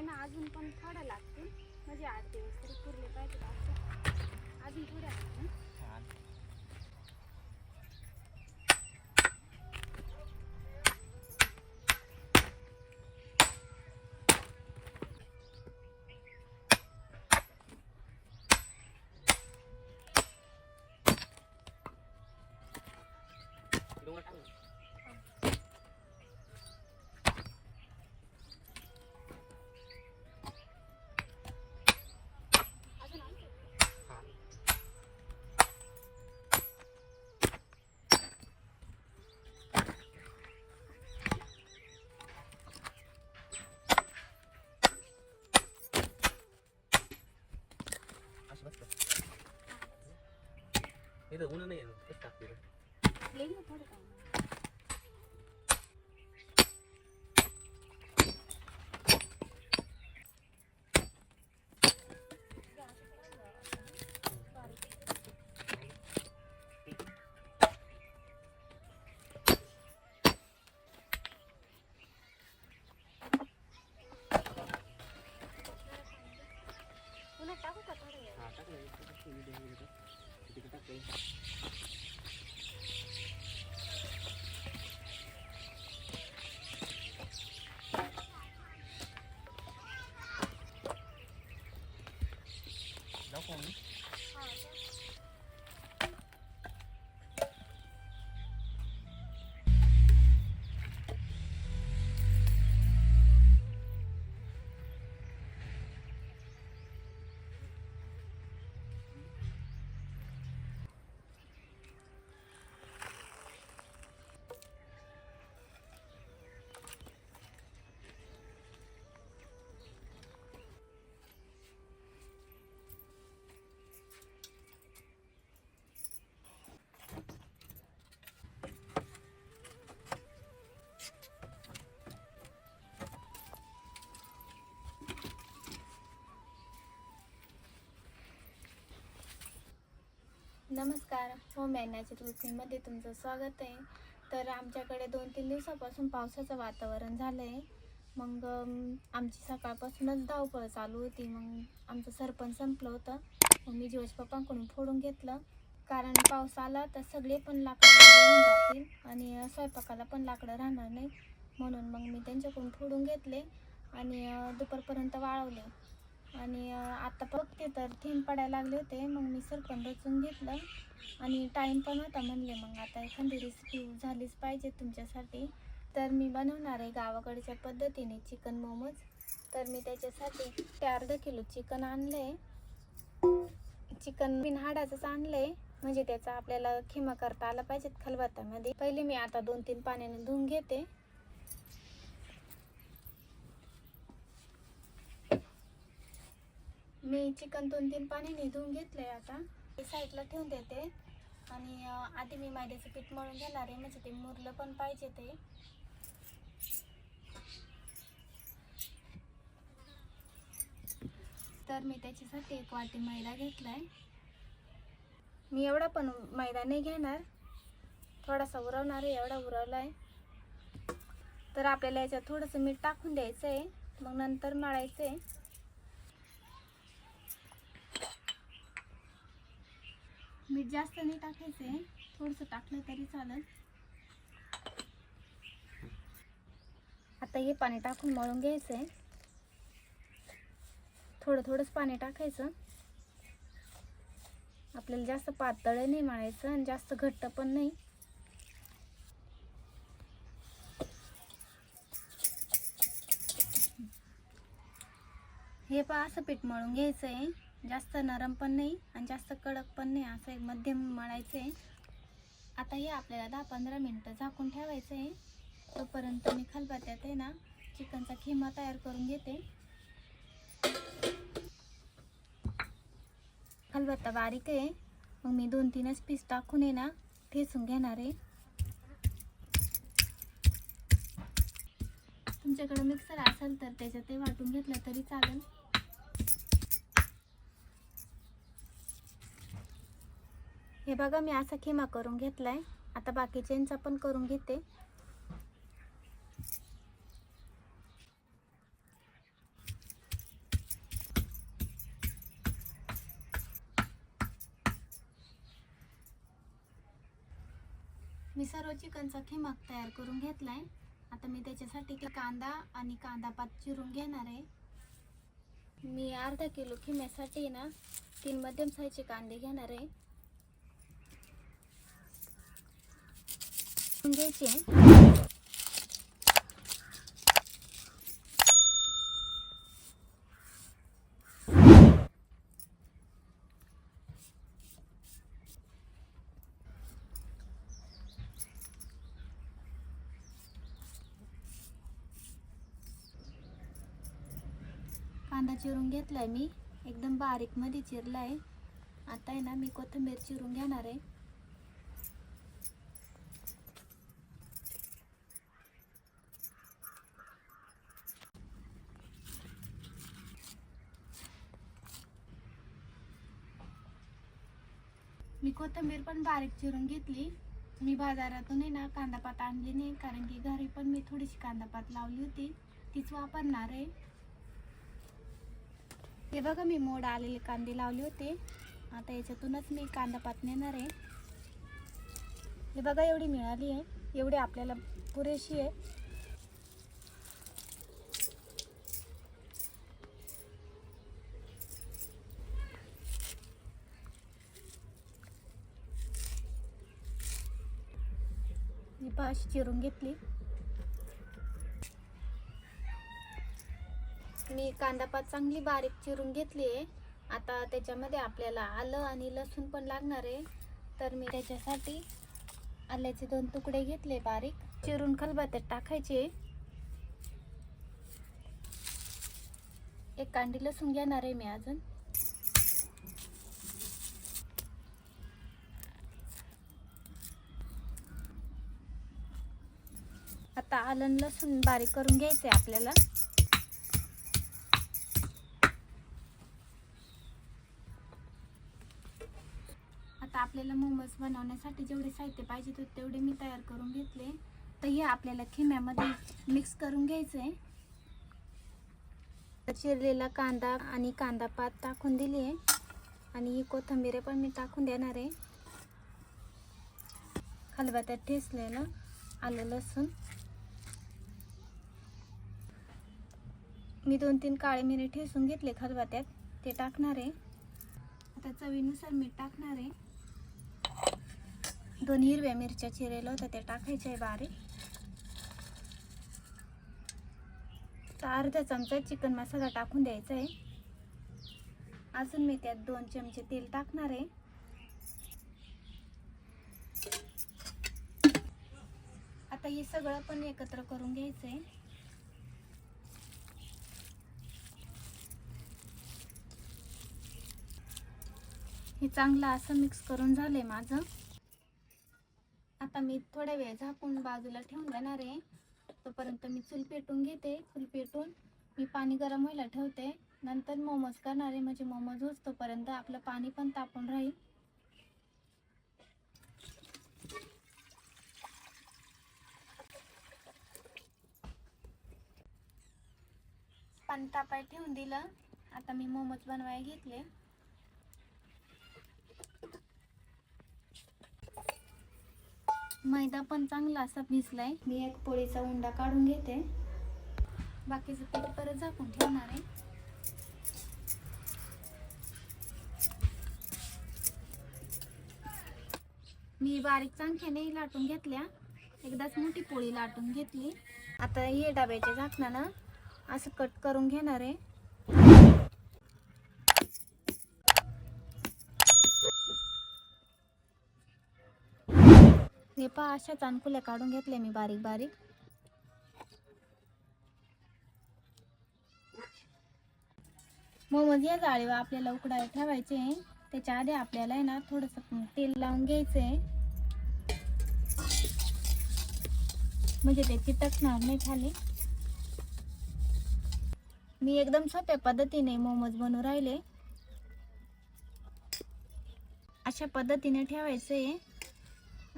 आहे? ना अजून पण थोडं लागतील म्हणजे आठ दिवस तरी पुरले पाहिजे असं अजून थोड्या लागतील डोंगर टाक ना. अजून आणखी? हा. असं बसतं. इथं ऊन नाही नमस्कार. हो मॅनाच्या रुटीनमध्ये तुमचं स्वागत आहे. तर आमच्याकडे दोन तीन दिवसापासून पावसाचं वातावरण झालं आहे मग आमची सकाळपासूनच धावपळ चालू होती. मग आमचं सरपण संपलं होतं. मग मी जीवज पप्पांकडून फोडून घेतलं. कारण पाऊस आला तर सगळे पण लाकडं होऊन जातील आणि स्वयंपाकाला पण लाकडं राहणार नाही. म्हणून मग मी त्यांच्याकडून फोडून घेतले आणि दुपारपर्यंत वाळवले. आणि आता बघते तर थेंब पडायला लागले होते मग मी सरपण रचून घेतलं. आणि टाईम पण होता म्हणले मग आता एखादी रेसिपी झालीच पाहिजे तुमच्यासाठी. तर मी बनवणार आहे गावाकडच्या पद्धतीने चिकन मोमोज तर मी त्याच्यासाठी ते अर्धा किलो चिकन आणलं. आहे चिकन बिन हाडाचंच आणलं. आहे म्हणजे त्याचा आपल्याला खिमा करता आला पाहिजेत खलबत्तामध्ये पहिले मी आता दोन तीन पाण्याने धुवून घेते. मी चिकन दोन तीन पाण्याने धुवून आहे आता. ते साईडला ठेवून देते. आणि आधी मी मैद्याचं पीठ मळून घेणार आहे. म्हणजे ते मुरलं पण पाहिजे ते. तर मी त्याच्यासाठी एक वाटी मैदा घेतला आहे मी एवढा पण मैदा नाही घेणार. थोडासा उरवणार आहे. एवढा उरवला आहे तर आपल्याला याच्यात थोडंसं मीठ टाकून द्यायचं आहे मग नंतर मळायचं आहे मीठ जास्त नाही टाकायचं. आहे थोडंसं टाकलं तरी चालेल. आता हे पाणी टाकून मळून घ्यायचं आहे थोडं थोडंच पाणी टाकायचं. आपल्याला जास्त पातळ नाही मळायचं आणि जास्त घट्ट पण नाही. हे पहा असं पीठ मळून घ्यायचं आहे जास्त नरम पण नाही आणि जास्त कडक पण नाही असं एक मध्यम मळायचं आहे आता हे आपल्याला दहा पंधरा मिनटं झाकून ठेवायचं आहे तोपर्यंत मी खलबत्त्यात आहे ना चिकनचा खिमा तयार करून घेते. खलबत्ता बारीक आहे. मग मी दोन तीनच पीस टाकून आहे ना ठेचून घेणार आहे. तुमच्याकडं मिक्सर असेल तर त्याच्यात ते वाटून घेतलं तरी चालेल. हे बघा मी असा खिमा करून घेतलाय. आता बाकीच्यांचा पण करून घेते. मी सर्व चिकनचा खिमा तयार करून घेतलाय. आता मी त्याच्यासाठी कांदा आणि कांदा पात चिरून घेणार आहे. मी अर्धा किलो खिम्यासाठी ना तीन मध्यम साईजचे कांदे घेणार आहे. घ्यायचे कांदा चिरून घेतलाय मी. एकदम बारीकमध्ये चिरलाय. आता आहे ना मी कोथिंबीर चिरून घेणार आहे. मी कोथिंबीर पण बारीक चिरून घेतली. मी बाजारातून आहे ना कांदापात आणली नाही कारण की घरी पण मी थोडीशी कांदापात लावली होती. तीच वापरणार आहे. हे बघा मी मोड आलेले कांदे लावले होते. आता याच्यातूनच मी कांदापात नेणार आहे. हे बघा एवढी मिळाली आहे. एवढी आपल्याला पुरेशी आहे. मी अशी चिरून घेतली. मी कांदापात चांगली बारीक चिरून घेतली आहे. आता त्याच्यामध्ये आपल्याला आलं आणि लसूण पण लागणार आहे. तर मी त्याच्यासाठी आल्याचे दोन तुकडे घेतले बारीक. चिरून खलबत्त्यात टाकायचे. एक कांडी लसूण घेणार आहे मी अजून. आता आलं लसूण बारीक करून घ्यायचं आहे आपल्याला. आता आपल्याला मोमोज बनवण्यासाठी जेवढे साहित्य पाहिजे होते तेवढे मी तयार करून घेतले. तर हे आपल्याला खिम्यामध्ये मिक्स करून घ्यायचं आहे चिरलेला कांदा आणि कांदा पात टाकून दिली आहे. आणि ही कोथिंबीर पण मी टाकून देणार आहे. खलबत्त्यात ठेचलेलं आलं लसूण. मी दोन तीन काळे मिरे ठेसून घेतले त्यात ते टाकणार. आहे आता चवीनुसार मीठ टाकणार. आहे दोन हिरव्या मिरच्या चिरेलं होतं ते टाकायच्या आहे बारीक. तर अर्धा चमचा चिकन मसाला टाकून द्यायचा आहे. अजून मी त्यात दोन चमचे तेल टाकणार आहे. आता हे सगळं पण एकत्र करून घ्यायचं आहे. हे चांगलं असं मिक्स करून झालंय माझं. आता मी थोड्या वेळ झाकून बाजूला ठेवून देणार आहे. तोपर्यंत मी चूल पेटून घेते. चूल पेटून मी पाणी गरम व्हायला ठेवते. नंतर मोमोज करणार आहे. म्हणजे मोमोज उचतोपर्यंत आपलं पाणी पण तापून राहील. पाणी तापाय ठेवून दिलं. आता मी मोमोज बनवायला घेतले. मैदा पण चांगला असा भिजलाय. मी एक पोळीचा उंडा काढून घेते. बाकीचं पीठ परत झाकून ठेवणार आहे. मी बारीक चांख्याने लाटून घेतल्या. एकदाच मोठी पोळी लाटून घेतली. आता हे डब्याच्या झाकणानं असं कट करून घेणार आहे. हे पहा अशा चांकुल्या काढून घेतल्या मी बारीक बारीक. मोमोज या जाळीवर आपल्याला उकडायला ठेवायचे त्याच्या आधी आपल्याला आहे ना थोडंसं तेल लावून घ्यायचं आहे म्हणजे ते चिटकणार नाही खाली. मी एकदम सोप्या पद्धतीने मोमोज बनवून राहिले. अशा पद्धतीने ठेवायचे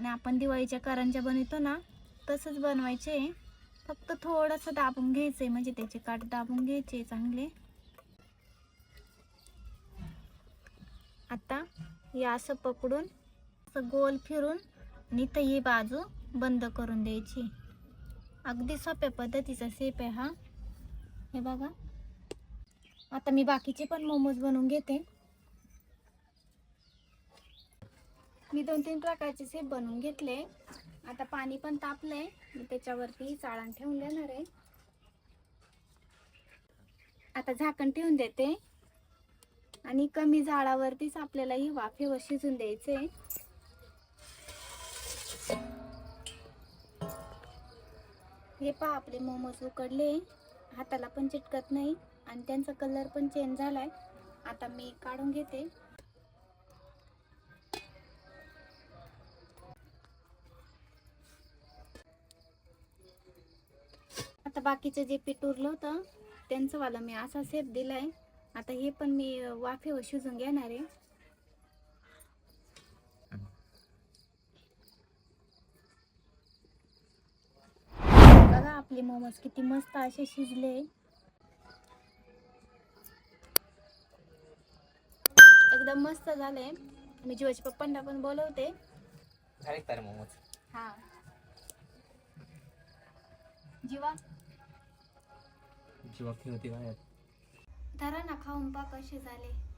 आणि आपण दिवाळीच्या करंज्या बनवतो ना तसंच बनवायचे. फक्त थोडंसं दाबून घ्यायचे म्हणजे त्याचे काठ दाबून घ्यायचे चांगले. आता हे असं पकडून असं गोल फिरून आणि इथं ही बाजू बंद करून द्यायची. अगदी सोप्या पद्धतीचा सेप आहे हा. हे बघा. आता मी बाकीचे पण मोमोज बनवून घेते. मी दोन तीन प्रकारचे सेप बनवून घेतले. आता पाणी पण तापलंय. मी त्याच्यावरती चाळण ठेवून देणार आहे. आता झाकण ठेवून देते. आणि कमी जाळावरतीच आपल्याला ही वाफेवर शिजून द्यायचे. हे पहा आपले मोमोज उकडले. हाताला पण चिटकत नाही. आणि त्यांचा कलर पण चेंज झालाय. आता मी काढून घेते. आता बाकीचं जे पीठ उरलं होतं त्यांचं वाला मी असा सेप दिलाय. आता हे पण मी वाफेवर शिजून घेणार आहे. बघा आपले मोमोज किती मस्त असे शिजले. एकदम मस्त झाले. मी जीवाच्या पप्पांना पण बोलवते. मोमोज. हा. जीवा जीवा होती बाहेर. धरा ना खाऊन पा कसे झाले